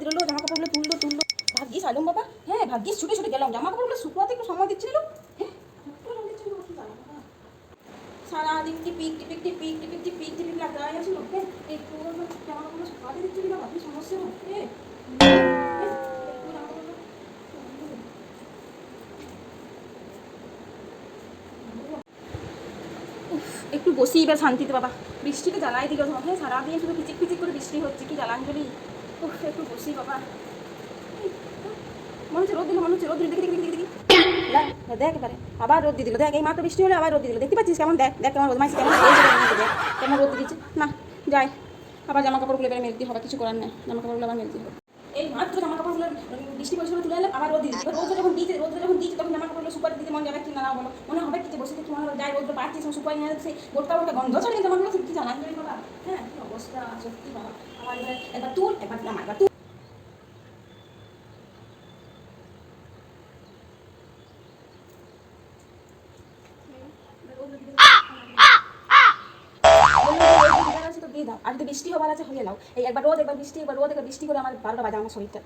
দিল জামা কাপড়গুলো তুললো তুললো। ভাগ্যিস আলম বাবা হ্যাঁ ভাগ্যিস ছুটে ছুটে গেলাম। জামা কাপড়গুলো একটু সময় দিচ্ছিল। হ্যাঁ। সারাদিন টিপিক টিপিক টিপিক আছিল। হ্যাঁ জামা শুকাতে দিচ্ছিল না সমস্যা হয় হ্যাঁ একটু বসি এবার শান্তিতে বাবা। বৃষ্টিতে জ্বালাই দিল। তোমাকে সারাদিন শুধু পিচিক পিচিক করে বৃষ্টি হচ্ছে, কি জ্বালাঞ্জলি একটু বসি বাবা মনে হচ্ছে রোদ দিল মনে হচ্ছে রোদ দিল দেখি দেখি দেখি দেখি দেখ এবারে আবার রোদ দিল দেখ এই মাত্র বৃষ্টি হলো আবার রোদ দিল দেখতে পাচ্ছিস কেমন দেখ দেখ কেমন রোদ কেমন দেখ, কেমন না যাই আবার জামা কাপড়গুলো এবারে মেলতে হবে কিছু করার নেই জামা কাপড়গুলো আবার মেলতে হবে এই মাত্র জামা কাপড়গুলো বৃষ্টি পয়সা তুলে এলাম আবার রোদ দিচ্ছে রোদ যখন দিচ্ছে রোদ যখন দিচ্ছে তখন জামা দিতে মন যাবে কি না বলো মনে হবে কি বসে থেকে মনে হবে যাই রোদ পাচ্ছি শুকাই নিয়ে সেই গোটা গোটা গন্ধ ছাড়ে জামাগুলো কি জানি বাবা হ্যাঁ আর যদি বৃষ্টি হবার আছে, হয়ে নাও এই একবার রোদ, একবার বৃষ্টি, একবার রোদ, একবার বৃষ্টি করে আমার বারোটা বাজে আমার শরীরটা।